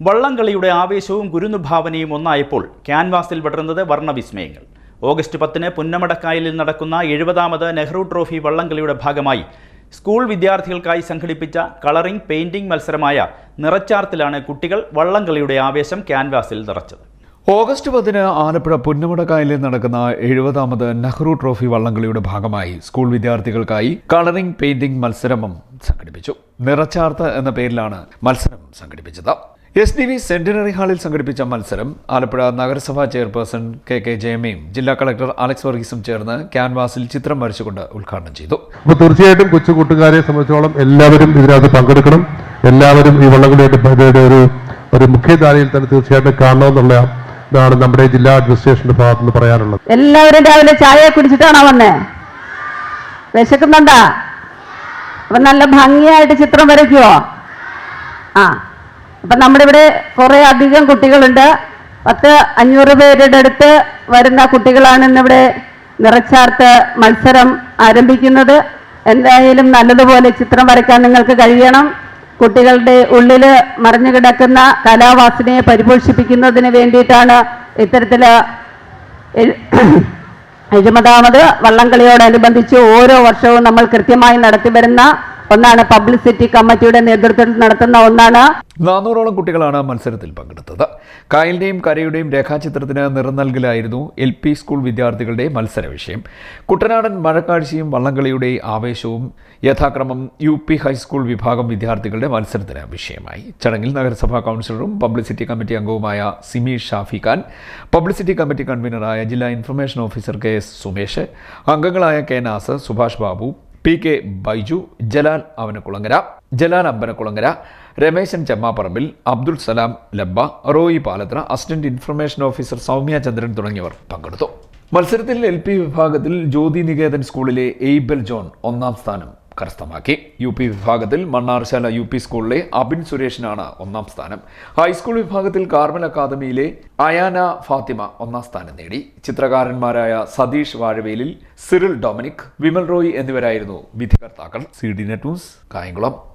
വള്ളംകളിയുടെ ആവേശവും ഗുരുനുഭാവനയും ഒന്നായപ്പോൾ ക്യാൻവാസിൽ വിടർന്നത് വർണവിസ്മയങ്ങൾ. ഓഗസ്റ്റ് പത്തിന് പുന്നമടക്കായലിൽ നടക്കുന്ന എഴുപതാമത് നെഹ്റു ട്രോഫി വള്ളംകളിയുടെ ഭാഗമായി സ്കൂൾ വിദ്യാർത്ഥികൾക്കായി സംഘടിപ്പിച്ച കളറിംഗ് പെയിന്റിംഗ് മത്സരമായ നിറച്ചാർത്തിലാണ് കുട്ടികൾ വള്ളംകളിയുടെ ആവേശം ക്യാൻവാസിൽ നിറച്ചത്. ഓഗസ്റ്റ് പത്തിന് ആലപ്പുഴ പുന്നമടക്കായലിൽ നടക്കുന്ന എഴുപതാമത് നെഹ്റു ട്രോഫി വള്ളംകളിയുടെ ഭാഗമായി സ്കൂൾ വിദ്യാർത്ഥികൾക്കായി കളറിംഗ് പെയിന്റിംഗ് മത്സരം സംഘടിപ്പിച്ചു. നിറച്ചാർത്ത് എന്ന പേരിലാണ് മത്സരം സംഘടിപ്പിച്ചത്. എസ് ഡി വി സെന്റിനറി ഹാളിൽ സംഘടിപ്പിച്ച മത്സരം ആലപ്പുഴ നഗരസഭാ ചെയർപേഴ്സൺ കെ കെ ജയമയും ജില്ലാ കളക്ടർ അലക്സ് വർഗീസും ചേർന്ന് ക്യാൻവാസിൽ ചിത്രം വരച്ചുകൊണ്ട് ഉദ്ഘാടനം ചെയ്തു. അപ്പോൾ തീർച്ചയായിട്ടും കൊച്ചു കൂട്ടുകാരെ സംബന്ധിച്ചോളം എല്ലാവരും ഇതിനകത്ത് പങ്കെടുക്കണം. എല്ലാവരും ഈ വള്ളംകളിയുടെ ഒരു ഒരു മുഖ്യധാരയിൽ തന്നെ തീർച്ചയായിട്ടും കാണണമെന്നുള്ള ഇതാണ് നമ്മുടെ ജില്ലാ അഡ്മിനിസ്ട്രേഷന്റെ ഭാഗത്ത് നിന്ന് പറയാനുള്ളത്. എല്ലാവരും രാവിലെ ചായ കുടിച്ചിട്ടാണോ വന്നേ? വിശക്കുന്നുണ്ടാ? അപ്പൊ നല്ല ഭംഗിയായിട്ട് ചിത്രം വരയ്ക്കുവോ? ആ. അപ്പൊ നമ്മുടെ ഇവിടെ കുറെ അധികം കുട്ടികളുണ്ട്. പത്ത് അഞ്ഞൂറ് പേരുടെ അടുത്ത് വരുന്ന കുട്ടികളാണ് ഇന്നിവിടെ നിറച്ചാർത്ത് മത്സരം ആരംഭിക്കുന്നത്. എന്തായാലും നല്ലതുപോലെ ചിത്രം വരയ്ക്കാൻ നിങ്ങൾക്ക് കഴിയണം. കുട്ടികളുടെ ഉള്ളിൽ മറിഞ്ഞു കിടക്കുന്ന കലാവാസനയെ പരിപോഷിപ്പിക്കുന്നതിന് വേണ്ടിയിട്ടാണ് ഇത്തരത്തിൽ എഴു- എഴുപതാമത് വള്ളംകളിയോടനുബന്ധിച്ച് ഓരോ വർഷവും നമ്മൾ കൃത്യമായി നടത്തിവരുന്ന ഒന്നാണ് പബ്ലിസിറ്റി കമ്മിറ്റിയുടെ നേതൃത്വത്തിൽ നടത്തുന്ന ഒന്നാണ് നാനൂറോളം കുട്ടികളാണ് മത്സരത്തിൽ പങ്കെടുത്തത്. കായലിന്റെയും കരയുടെയും രേഖാചിത്രത്തിന് നിറം നൽകലായിരുന്നു എൽ പി സ്കൂൾ വിദ്യാർത്ഥികളുടെ മത്സര വിഷയം. കുട്ടനാടൻ മഴക്കാഴ്ചയും വള്ളംകളിയുടെ ആവേശവും യഥാക്രമം യു പി ഹൈസ്കൂൾ വിഭാഗം വിദ്യാർത്ഥികളുടെ മത്സരത്തിന് വിഷയമായി. ചടങ്ങിൽ നഗരസഭാ കൗൺസിലറും പബ്ലിസിറ്റി കമ്മിറ്റി അംഗവുമായ സിമി ഷാഫി ഖാൻ പബ്ലിസിറ്റി കമ്മിറ്റി കൺവീനറായ ജില്ലാ information officer K S Sumesh അംഗങ്ങളായ കെ നാസ് സുഭാഷ് ബാബു പി കെ ബൈജു ജലാൽ അവനക്കുളങ്ങര Jalal Ambanakulangara Rameshan ചെമ്മാപ്പറമ്പിൽ Abdul Salam Labba Roy Palathra assistant information officer Soumya Chandran തുടങ്ങിയവർ പങ്കെടുത്തു. മത്സരത്തിൽ എൽ പി വിഭാഗത്തിൽ ജ്യോതി നികേതൻ സ്കൂളിലെ എയ്ബൽ ജോൺ ഒന്നാം സ്ഥാനം കരസ്ഥമാക്കി. യു പി വിഭാഗത്തിൽ മണ്ണാർശാല യു പി സ്കൂളിലെ അബിൻ സുരേഷിനാണ് ഒന്നാം സ്ഥാനം. ഹൈസ്കൂൾ വിഭാഗത്തിൽ കാർമൽ അക്കാദമിയിലെ അയാന ഫാത്തിമ ഒന്നാം സ്ഥാനം നേടി. ചിത്രകാരന്മാരായ സതീഷ് വാഴവേലിൽ സിറിൽ ഡൊമിനിക് വിമൽ റോയ് എന്നിവരായിരുന്നു വിധികർത്താക്കൾ. C D net news Kayamkulam.